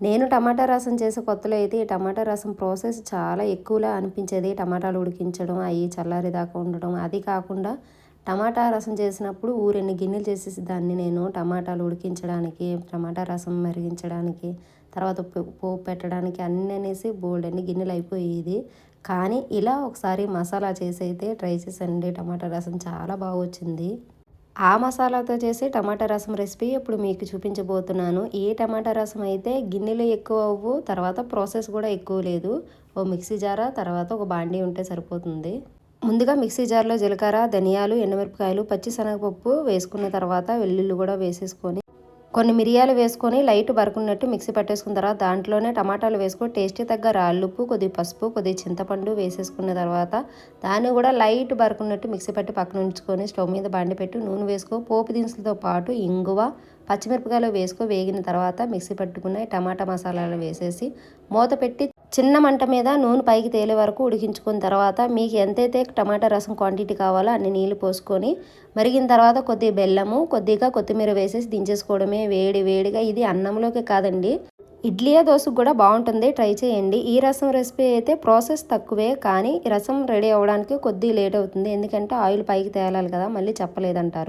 నేను టమాటా రసం చేసే కొత్తలో అయితే ఈ టమాటా రసం ప్రాసెస్ చాలా ఎక్కువలా అనిపించేది. టమాటాలు ఉడికించడం అవి చల్లారి దాకా ఉండడం అది కాకుండా టమాటా రసం చేసినప్పుడు ఊరెన్ని గిన్నెలు చేసేసి దాన్ని నేను టమాటాలు ఉడికించడానికి టమాటా రసం మరిగించడానికి తర్వాత పోపు పెట్టడానికి అన్నీ అనేసి బోల్డ్ అన్ని గిన్నెలు అయిపోయేది. కానీ ఇలా ఒకసారి మసాలా చేసి అయితే ట్రై చేసండి టమాటా రసం చాలా బాగా వచ్చింది. ఆ మసాలాతో చేసే టమాటా రసం రెసిపీ ఇప్పుడు మీకు చూపించబోతున్నాను. ఏ టమాటా రసం అయితే గిన్నెలు ఎక్కువ అవ్వు తర్వాత ప్రాసెస్ కూడా ఎక్కువ లేదు. ఓ మిక్సీ జారా తర్వాత ఒక బాండీ ఉంటే సరిపోతుంది. ముందుగా మిక్సీ జార్లో జీలకర్ర ధనియాలు ఎండుమిరపకాయలు పచ్చిశనగపప్పు వేసుకున్న తర్వాత వెల్లుల్లి కూడా వేసేసుకొని కొన్ని మిరియాలు వేసుకొని లైట్ బరుకున్నట్టు మిక్సీ పట్టేసుకున్న తర్వాత దాంట్లోనే టమాటాలు వేసుకొని టేస్ట్ తగ్గ రాళ్ళుప్పు కొద్ది పసుపు కొద్ది చింతపండు వేసేసుకున్న తర్వాత దాన్ని కూడా లైట్ బరుకున్నట్టు మిక్సీ పట్టి పక్కన ఉంచుకొని స్టవ్ మీద బండి పెట్టి నూనె వేసుకో పోపు దినుసులతో పాటు ఇంగువ పచ్చిమిరపకాయలు వేసుకో వేగిన తర్వాత మిక్సీ పట్టుకున్న టమాటా మసాలాలు వేసేసి మూత పెట్టి చిన్న మంట మీద నూనె పైకి తేలే వరకు ఉడికించుకున్న తర్వాత మీకు ఎంతైతే టమాటా రసం క్వాంటిటీ కావాలో అన్ని నీళ్ళు పోసుకొని మరిగిన తర్వాత కొద్ది బెల్లము కొద్దిగా కొత్తిమీర వేసేసి దించేసుకోవడమే వేడి వేడిగా. ఇది అన్నంలోకి కాదండి ఇడ్లీ దోశకు కూడా బాగుంటుంది. ట్రై చేయండి. ఈ రసం రెసిపీ అయితే ప్రాసెస్ తక్కువే కానీ రసం రెడీ అవ్వడానికి కొద్దిగా లేట్ అవుతుంది. ఎందుకంటే ఆయిల్ పైకి తేలాలి కదా మళ్ళీ చెప్పలేదంటారు.